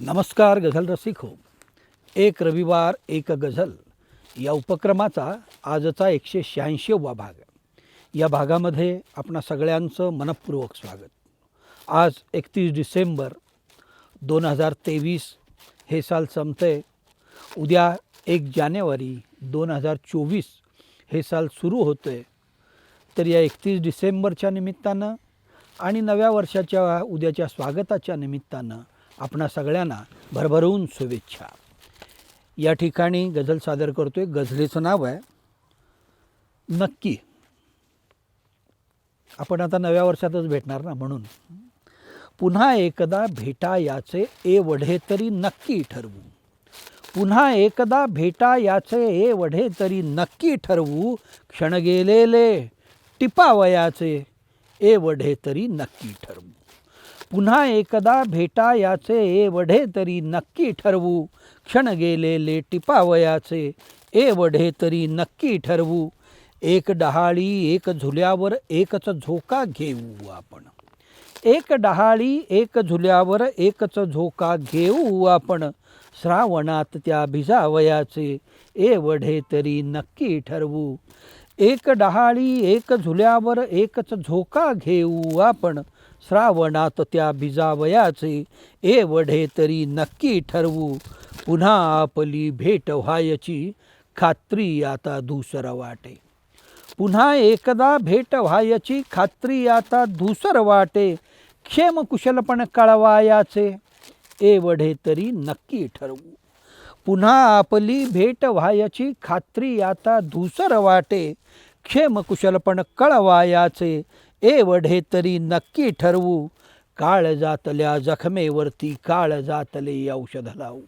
नमस्कार गझल रसिक हो. एक रविवार एक गझल. या उपक्रमाचा आजचा एकशे शहाऐंशीवा भाग या भागामध्ये आपणा सगळ्यांचं मनपूर्वक स्वागत. आज एकतीस डिसेंबर दोन हजार तेवीस हे साल संपतंय. उद्या एक जानेवारी दोन हजार चोवीस हे साल सुरू होतं आहे तर या एकतीस डिसेंबरच्या निमित्तानं आणि नव्या वर्षाच्या उद्याच्या स्वागताच्या निमित्तानं आपणा सगळ्यांना भरभरून शुभेच्छा. या ठिकाणी गझल सादर करतोय. गझलेचं नाव आहे नक्की. आपण आता नव्या वर्षातच भेटणार ना म्हणून. पुन्हा एकदा भेटा याचे ए वढे तरी नक्की ठरवू. पुन्हा एकदा भेटा याचे ए वढे तरी नक्की ठरवू. क्षण गेलेले टिपावयाचे ए वढे तरी नक्की ठरवू. पुन्हा एकदा भेटा याचे ए वढे तरी नक्की ठरवू. क्षण गेलेले टिपावयाचे ए वढे तरी नक्की ठरवू. एक डहाळी एक झुल्यावर एकच झोका घेऊ आपण. एक डहाळी एक झुल्यावर एकच झोका घेऊ आपण. श्रावणात त्या भिजावयाचे ए वढे तरी नक्की ठरवू. एक डहाळी एक झुल्यावर एकच झोका घेऊ आपण. श्रावणात त्या भिजावयाचे ए वढे तरी नक्की ठरवू. पुन्हा आपली भेट व्हायची खात्री आता धूसर वाटे. पुन्हा एकदा भेट व्हायची खात्री आता धूसर वाटे. क्षेम कुशलपण कळवायाचे ए वढे तरी नक्की ठरवू. पुन्हा आपली भेट व्हायची खात्री आता धूसर वाटे. क्षेम कुशलपण कळवायाचे ए वढे तरी नक्की ठरवू. काळ जातल्या जखमेवरती काळ जातले औषध लावू.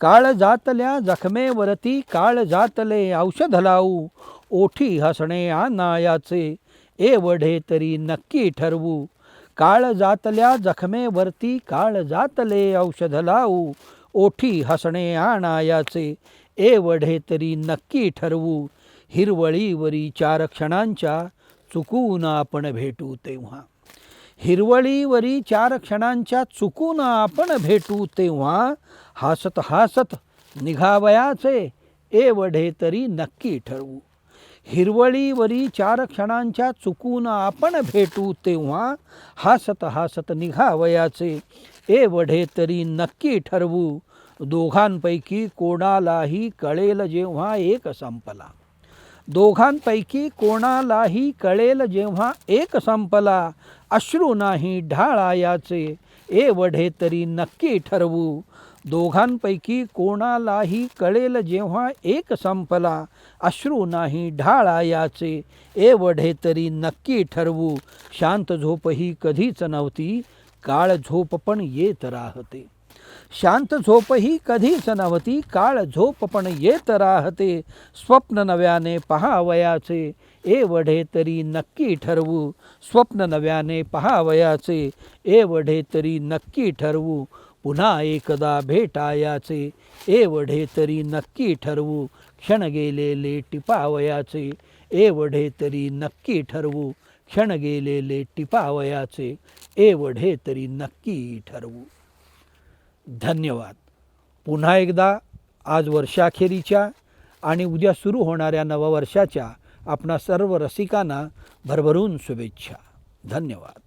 काळ जातल्या जखमेवरती काळ जातले औषध लावू. ओठी हसणे आनायाचे ए वढे तरी नक्की ठरवू. काळ जातल्या जखमेवरती काळ जातले औषध लावू. ओठी हसणे आणायाचे ए वढे तरी नक्की ठरवू. हिरवळीवरी चार क्षणांच्या चुकून आपण भेटू तेव्हा. हिरवळीवरी चार क्षणांच्या चुकून आपण भेटू तेव्हा. हसत हसत निघावयाचे ए वढे तरी नक्की ठरवू. हिरवळीवरी चार क्षणांच्या चुकून आपण भेटू तेव्हा. हसत हसत निघावयाचे ए वढे तरी नक्की ठरवू. दोघांपैकी कोणालाही कळेल जेव्हा एक संपला. दोघांपैकी कोणालाही कळेल जेव्हा एक संपला अश्रू नाही ढाळायाचे ए वढे तरी नक्की ठरवू. दोघांपैकी कोणालाही कळेल जेव्हा एक संपला अश्रू नाही ढाळायाचे ए वढे तरी नक्की ठरवू. शांत झोप ही कधीच नव्हती काळ झोप पण येत राहते. शांत झोपही कधीच नव्हती काळ झोप पण येत राहते. स्वप्न नव्याने पहावयाचे ए वढे तरी नक्की ठरवू. स्वप्न नव्याने पहावयाचे ए वढे तरी नक्की ठरवू. पुन्हा एकदा भेटायाचे ए वढे तरी नक्की ठरवू. क्षण गेलेले टिपावयाचे ए वढे तरी नक्की ठरवू. क्षण गेलेले टिपावयाचे ए वढे तरी नक्की ठरवू. धन्यवाद. पुन्हा एकदा आज वर्षाखेरीच्या आणि उद्या सुरू होणाऱ्या नववर्षाच्या आपणा सर्व रसिकांना भरभरून शुभेच्छा. धन्यवाद.